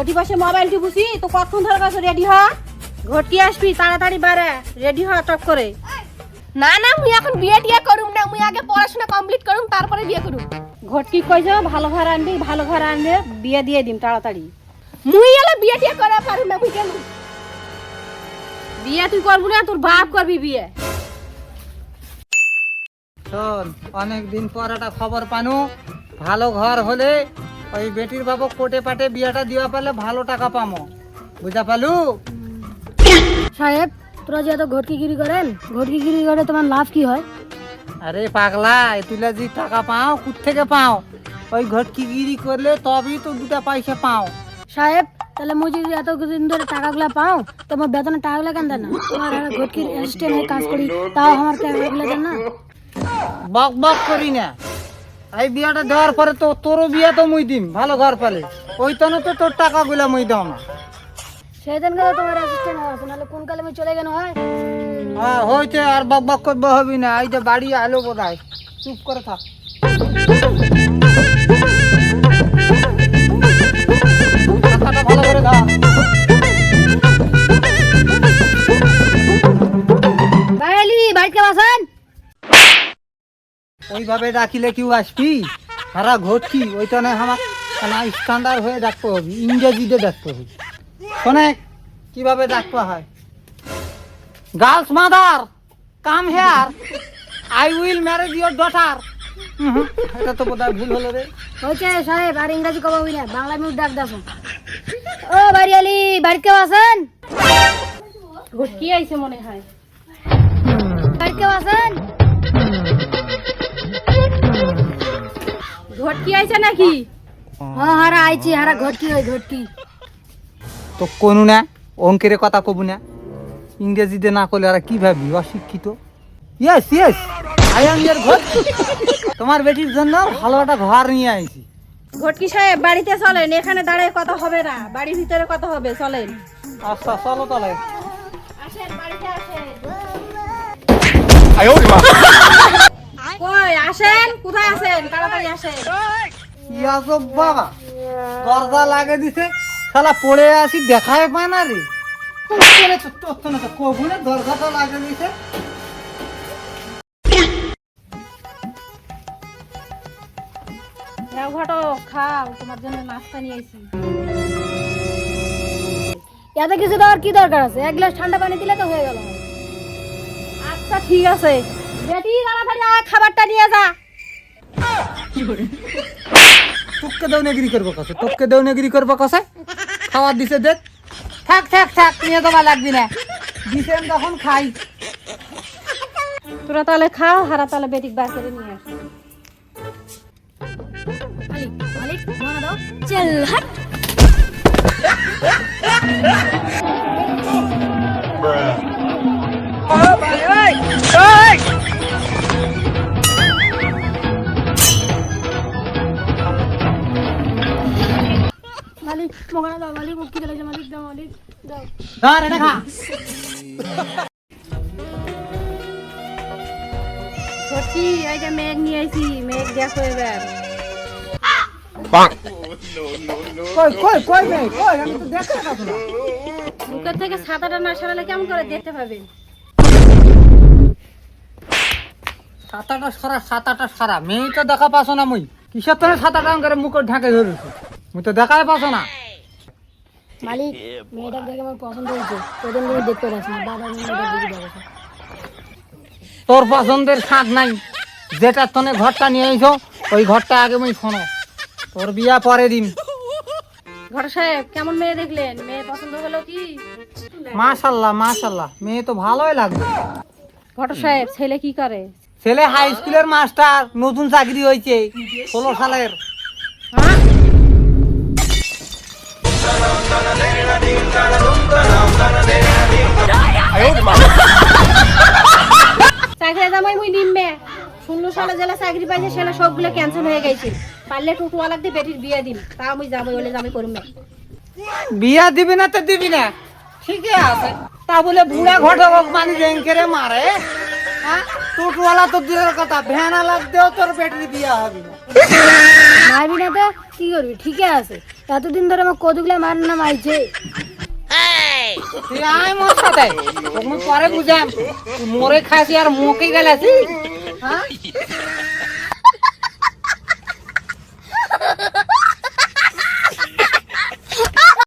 ওটি পাশে মোবাইল টিপুছি তো কতক্ষণ ধরে কাছে রেডি হ? ঘটি আসবি তাড়াতাড়ি বারে রেডি হ টপ করে। না না মুই এখন বিয়ে টিয়ে করুম না। মুই আগে পড়াশোনা কমপ্লিট করুম তারপরে বিয়ে করুম। ঘটকি কইছ ভালো ঘর আনবি ভালো ঘর আনবে বিয়ে দিয়ে দিম তাড়াতাড়ি। মুই এলে বিয়ে টিয়ে করা পারুম না মুই কেন বিয়ে তুই করবি না তোর বাপ করবি বিয়ে। শোন অনেক দিন পর একটা খবর পানু। ভালো ঘর হলে ওই বেটির বাবু কোটে পাটে বিয়েটা দিবা পারলে ভালো টাকা পামো। বুঝা পালু সাহেব তোরা যে এত ঘটকিগিরি করেন ঘটকিগিরি করে তোমার লাভ কি হয়? আরে পাগলা তুলে যে টাকা পাও কুত থেকে পাও? ওই ঘটকিগিরি করলে তবেই তো দুটা পয়সা পাও। সাহেব তাহলে মুই যদি এত দিন ধরে টাকাগুলা পাও তোমার বেতনের টাকাগুলা কেন দেন না? তোমার ঘটকির অ্যাসিস্ট্যান্ট কাজ করি তাও আমার টাকাগুলা দেন না? বক বক করি না। এই বিয়াটা দেওয়ার পরে তো তোরও বিয়া তো মুই দিম ভালো ঘর পালে। ওই তো তো তোর টাকা গুলা মুই দাও না। সেই গেলে তোমার অ্যাসিস্ট্যান্ট হওয়া নাহলে কোন কালে মুই চলে গেল হয়? হ্যাঁ হয়েছে আর বক বক করব হবি না এই যে বাড়ি আলো বোধ হয় চুপ করে থাক। ওইভাবে ডাকিলে কেউ আসবি? সারা ঘটকি ওইটা নয় আমার না স্ট্যান্ডার্ড হয়ে ডাকতে হবে ইংরেজিতে ডাকতে হবে। শোনে কীভাবে ডাকতে হয়? Girls mother come here I will marriage your daughter এটা তো বোধহয় ভুল হলো রে। হয়েছে সাহেব আর ইংরাজি কবা হই না বাংলা মিউট ডাক দাস ও বাড়িয়ালি বাড়িতে বাসেন ঘটকি আইছে মনে হয়। বাড়িতে বাসেন ঘটকি আইছে নাকি? হ্যাঁ হারা আইছি হারা ঘটকি ওই ঘটকি। তো কোনো না অঙ্কের কথা কবু না। ইংরেজিতে না করলে আর কি ভাবি অশিক্ষিত। ইয়েস ইয়েস আই ইয়ার ঘর তোমার বেটির জন্য ভালো একটা ঘর নিয়ে আইছি। ঘটকি সাহেব বাড়িতে চলেন এখানে দাঁড়িয়ে কথা হবে না। বাড়ির ভিতরে কথা হবে চলেন। আচ্ছা চলো তাহলে। আসেন বাড়িতে আসেন। কোথায় আছেন তাড়াতাড়ি বাবা দরজা লাগে দিছে শালা পড়ে আসি দেখাই পায় না রে। কোনে তো তো না কবুনে দরজাটা লাগে দিছে নাও ঘটো খাও তোমার জন্য নাস্তা নিয়ে আইছি। এত কিছু দেওয়ার কি দরকার আছে? এক গ্লাস ঠান্ডা পানি দিলে তো হয়ে গেল। আচ্ছা ঠিক আছে। বেটি তাড়াতাড়ি আয় খাবারটা নিয়ে যা। তোকে দেউনেগিরি করব কসে তোকে দেউনেগিরি করব কসে? খাবার দিছে দেখ থাক থাক থাক নিয়ে দেওয়া লাগবি না। দিছে তখন খাই। তোরা তাহলে খাও হারা তাহলে বেটিক বার করে নিয়ে আস। মালিক মালিক মনে দাও। চল হাট দাও মালিক মুক্তি দিলে মালিক দাও মালিক দাও। ধর এটা খা। ঘটকি এই যে মেঘ নিয়ে আইছি মেঘ দেখো এবার। কই কই কই নেই কই আমি তো দেখতে পাচ্ছি না বুকের থেকে ছাতাটা না সরালে কেমন করে দেখতে পাবেন সাতাটা সারা সাতাটা সারা। মেয়েটা দেখা পাছো না মুই। কিসের তোর সাতাটা করে মুখের ঢাকে ধরেছি? মুই তো দেখাই পাছো না। মালিক মেয়েটা দেখে আমার পছন্দ হয়েছে। সেদিন তুমি দেখতে পাচ্ছি না বাবা মেয়েটা দেখে দেখো তোর পছন্দের স্বাদ নাই। যেটা তনে ঘরটা নিয়ে আইছো ওই ঘরটা আগে মুই শোনো। তোর বিয়া পরে দিন। ঘর সাহেব কেমন মেয়ে দেখলেন? মেয়ে পছন্দ হলো কি? মাশাল্লাহ মাশাল্লাহ। মেয়ে তো ভালোই লাগবে। ঘট সাহেব ছেলে কি করে? ছেলে হাই স্কুলের মাস্টার নতুন চাকরি হয়েছে ষোলো সালের। হ্যাঁ? চাকরি জামাই মুই নিমবে ষোলো সালে জেলা চাকরি পাইছে সেটা সবগুলো ক্যান্সেল হয়ে গেছে পারলে টোটোয়ালাক দিয়ে দিম না বিয়া দিবি না তো দিবি না। ঠিকই আছে। তা বলে বুড়া ঘটক মানে রেঙ্কেরে মারে। হ্যাঁ? টোটোওয়ালা তো কথা, ভ্যান লাগতেও তোর বেটির বিয়া তো, কি করবি? ঠিকই আছে। এতদিন ধরে আমার কতগুলো মার নাম আইছে। তুই আয় মোর সাথে। পরে বুঝাম। মোরে মরে খাসি আর মোকে গেলাছি হ্যাঁ?